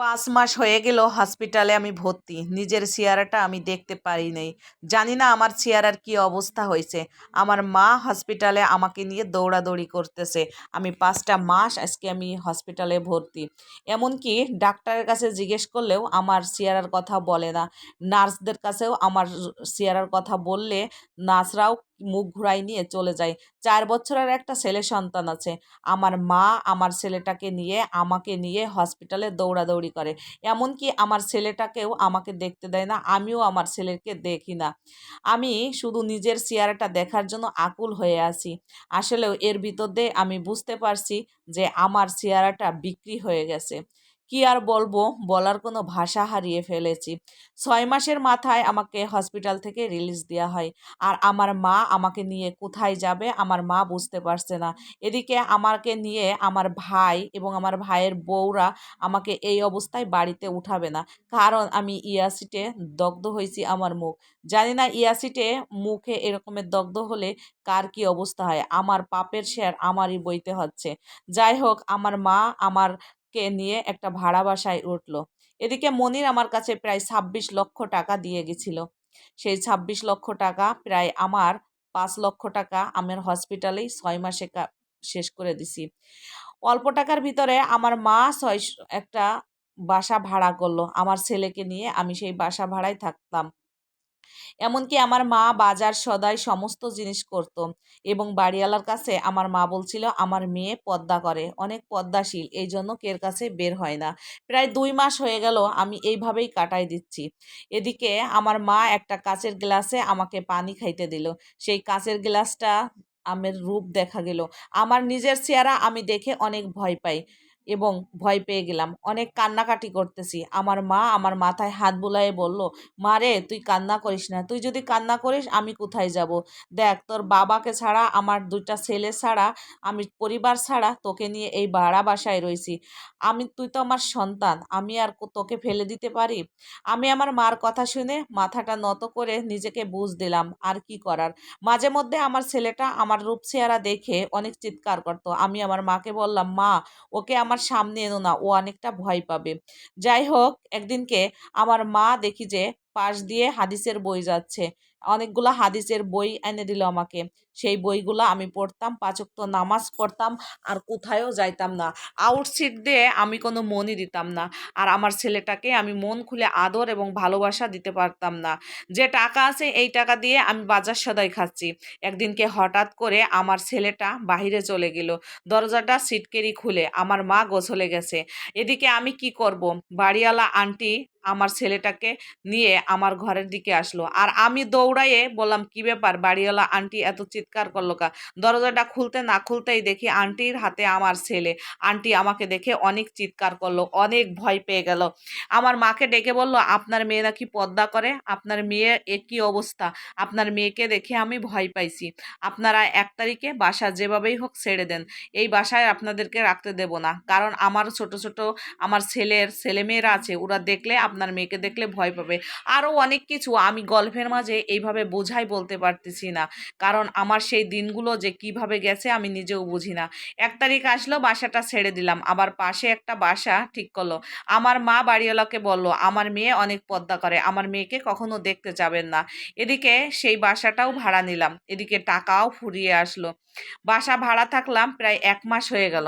পাঁচ মাস হয়ে গেল হসপিটালে আমি ভর্তি। নিজের চেহারাটা আমি দেখতে পারি নাই। জানি না আমার চেয়ারার কি অবস্থা হয়েছে। আমার মা হসপিটালে আমাকে নিয়ে দৌড়াদৌড়ি করতেছে। আমি পাঁচটা মাস আজকে আমি হসপিটালে ভর্তি। এমনকি ডাক্তারের কাছে জিজ্ঞেস করলেও আমার চেহারার কথা বলে না। নার্সদের কাছেও আমার চেহারার কথা বললে নার্সরাও মুখ ঘুরাই নিয়ে চলে যায় চার বছরের একটা ছেলে সন্তান আছে। আমার মা আমার ছেলেটাকে নিয়ে, আমাকে নিয়ে হসপিটালে দৌড়াদৌড়ি করে। এমনকি আমার ছেলেটাকেও আমাকে দেখতে দেয় না, আমিও আমার ছেলেকে দেখি না। আমি শুধু নিজের চেহারাটা দেখার জন্য আকুল হয়ে আছি। আসলেও এর ভিতর দিয়ে আমি বুঝতে পারছি যে আমার চেহারাটা বিক্রি হয়ে গেছে। কি আর বলব? বলার কোনো ভাষা হারিয়ে ফেলেছি। ছয় মাসের মাথায় আমাকে হসপিটাল থেকে রিলিজ দেওয়া হয়। আর আমার মা আমাকে নিয়ে কোথায় যাবে আমার মা বুঝতে পারছে না। এদিকে আমাকে নিয়ে আমার ভাই এবং আমার ভাইয়ের বউরা আমাকে এই অবস্থায় বাড়িতে উঠাবে না। কারণ আমি ইয়াসিটে দগ্ধ হয়েছি আমার মুখ। জানি না ইয়াসিটে মুখে এরকমের দগ্ধ হলে কার কি অবস্থা হয়। আমার পাপের শেয়ার আমারই বইতে হচ্ছে। যাই হোক, আমার মা, আমার কে নিয়ে একটা ভাড়া বাসায় উঠল। এদিকে মনির আমার কাছে প্রায় ছাব্বিশ লক্ষ টাকা দিয়ে গেছিল। সেই ছাব্বিশ লক্ষ টাকা প্রায় আমার পাঁচ লক্ষ টাকা আমার হসপিটালেই ছয় মাসে শেষ করে দিছি। অল্প টাকার ভিতরে আমার মা ছয় একটা বাসা ভাড়া করল। আমার ছেলেকে নিয়ে আমি সেই বাসা ভাড়ায় থাকতাম। এমনকি আমার মা বাজার সদাই সমস্ত জিনিস করত এবং বাড়িওয়ালার কাছে আমার মা বলছিল, আমার মেয়ে পদ্মা করে, অনেক পদ্মাশীল, এই জন্য কের কাছে বের হয় না। প্রায় দুই মাস হয়ে গেল আমি এইভাবেই কাটাই দিচ্ছি। এদিকে আমার মা একটা কাচের গ্লাসে আমাকে পানি খাইতে দিল। সেই কাচের গ্লাসটা আমের রূপ দেখা গেল। আমার নিজের চেহারা আমি দেখে অনেক ভয় পাই। এবং ভয় পেয়ে গেলাম। অনেক কান্নাকাটি করতেছি। আমার মা আমার মাথায় হাত বুলাইয়ে বলল, মা রে, তুই কান্না করিস না। তুই যদি কান্না করিস, আমি কোথায় যাব? দেখ, তোর বাবাকে ছাড়া, আমার দুইটা ছেলে ছাড়া, আমি পরিবার ছাড়া, তোকে নিয়ে এই ভাড়া বাসায় রয়েছি। আমি, তুই তো আমার সন্তান। আমি আর তোকে ফেলে দিতে পারি? আমি আমার মার কথা শুনে মাথাটা নত করে নিজেকে বুঝ দিলাম, আর কি করার? মাঝে মধ্যে আমার ছেলেটা আমার রূপ চেহারা দেখে অনেক চিৎকার করতো। আমি আমার মাকে বললাম, মা, ওকে আমার সামনে এনো না, ও অনেকটা ভয় পাবে। যাই হোক, একদিনকে আমার মা দেখি যে পাশ দিয়ে হাদিসের বই যাচ্ছে। অনেকগুলো হাদিসের বই এনে দিল আমাকে। সেই বইগুলো আমি পড়তাম পাচক নামাজ পড়তাম আর কোথায়ও যাইতাম না। আউটসিট দিয়ে আমি কোনো মনই দিতাম না আর আমার ছেলেটাকে আমি মন খুলে আদর এবং ভালোবাসা দিতে পারতাম না। যে টাকা আছে এই টাকা দিয়ে আমি বাজার সদাই খাচ্ছি। একদিনকে হঠাৎ করে আমার ছেলেটা বাহিরে চলে গেল। দরজাটা সিটকেরি খুলে আমার মা গোছলে গেছে। এদিকে আমি কি করব? বাড়িওয়ালা আন্টি আমার ছেলেটাকে নিয়ে আমার ঘরের দিকে আসলো। আর আমি দৌড়াইয়ে বললাম, কি ব্যাপার? বাড়িওয়ালা আন্টি এত চিৎকার করল কা? দরজাটা খুলতে না খুলতেই দেখি আন্টির হাতে আমার ছেলে। আন্টি আমাকে দেখে অনেক চিৎকার করল, অনেক ভয় পেয়ে গেল। আমার মাকে ডেকে বলল, আপনার মেয়ে নাকি পদ্মা করে? আপনার মেয়ে এ কী অবস্থা? আপনার মেয়েকে দেখে আমি ভয় পাইছি। আপনারা এক তারিখে বাসা যেভাবেই হোক ছেড়ে দেন। এই বাসায় আপনাদেরকে রাখতে দেব না। কারণ আমার ছোট ছোট, আমার ছেলের ছেলেমেয়েরা আছে। ওরা দেখলে, আপনার মেয়েকে দেখলে ভয় পাবে। আরও অনেক কিছু। আমি গল্পের মাঝে এইভাবে বোঝাই বলতে পারতেছি না। কারণ আমার সেই দিনগুলো যে কীভাবে গেছে আমি নিজেও বুঝি না। এক তারিখ আসলো, বাসাটা ছেড়ে দিলাম। আবার পাশে একটা বাসা ঠিক করল। আমার মা বাড়িওয়ালাকে বলল, আমার মেয়ে অনেক পদ্মা করে। আমার মেয়েকে কখনো দেখতে যাবেন না। এদিকে সেই বাসাটাও ভাড়া নিলাম। এদিকে টাকাও ফুরিয়ে আসলো। বাসা ভাড়া থাকলাম প্রায় এক মাস হয়ে গেল।